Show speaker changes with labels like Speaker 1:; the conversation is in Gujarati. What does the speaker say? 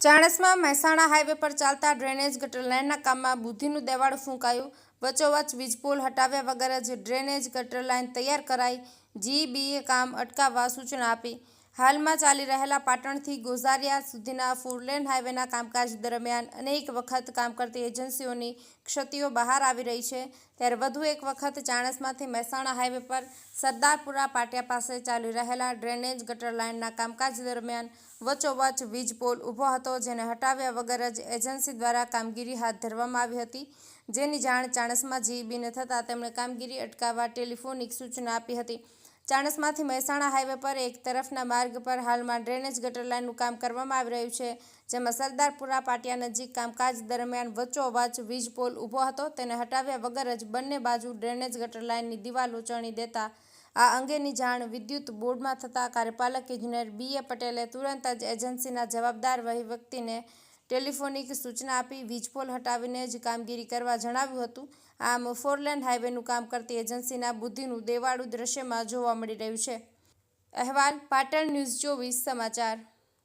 Speaker 1: ચાણસમાં મહેસાણા હાઈવે પર ચાલતા ડ્રેનેજ ગટર લાઇનના કામમાં બુદ્ધિનું દેવાળું ફૂંકાયું. વચોવચ વીજપોલ હટાવ્યા વગર જ ડ્રેનેજ ગટર લાઇન તૈયાર કરાઈ. જીબીએ કામ અટકાવવા સૂચના આપી. હાલમાં ચાલી રહેલા પાટણથી ગોઝારિયા સુધીના ફોરલેન હાઈવેના કામકાજ દરમિયાન અનેક વખત કામ કરતી એજન્સીઓની ક્ષતિઓ બહાર આવી રહી છે. ત્યારે વધુ એક વખત ચાણસમાંથી મહેસાણા હાઈવે પર સરદારપુરા પાટિયા પાસે ચાલી રહેલા ડ્રેનેજ ગટર લાઇનના કામકાજ દરમિયાન વચોવચ વીજ પોલ ઊભો હતો, જેને હટાવ્યા વગર જ એજન્સી દ્વારા કામગીરી હાથ ધરવામાં આવી હતી. જેની જાણ ચાણસમાં જીબીને થતાં તેમણે કામગીરી અટકાવવા ટેલિફોનિક સૂચના આપી હતી. ચાણસમાંથી મહેસાણા હાઈવે પર એક તરફના માર્ગ પર હાલમાં ડ્રેનેજ ગટર લાઇનનું કામ કરવામાં આવી રહ્યું છે, જેમાં સરદારપુરા પાટિયા નજીક કામકાજ દરમિયાન વચ્ચોવચ વીજ પોલ ઊભો હતો, તેને હટાવ્યા વગર જ બંને બાજુ ડ્રેનેજ ગટર લાઇનની દિવાલો ચણી દેતા આ અંગેની જાણ વિદ્યુત બોર્ડમાં થતાં કાર્યપાલક ઇજનેર બી પટેલે તુરંત જ એજન્સીના જવાબદાર વહીવટીને ટેલિફોનિક સૂચના આપી વીજપોલ હટાવીને જ કામગીરી કરવા જણાવ્યું હતું. આમ ફોરલેન હાઈવેનું કામ કરતી એજન્સીના બુદ્ધિનું દેવાળું દ્રશ્યમાં જોવા મળી રહ્યું છે. અહેવાલ, પાટણ ન્યૂઝ ચોવીસ સમાચાર.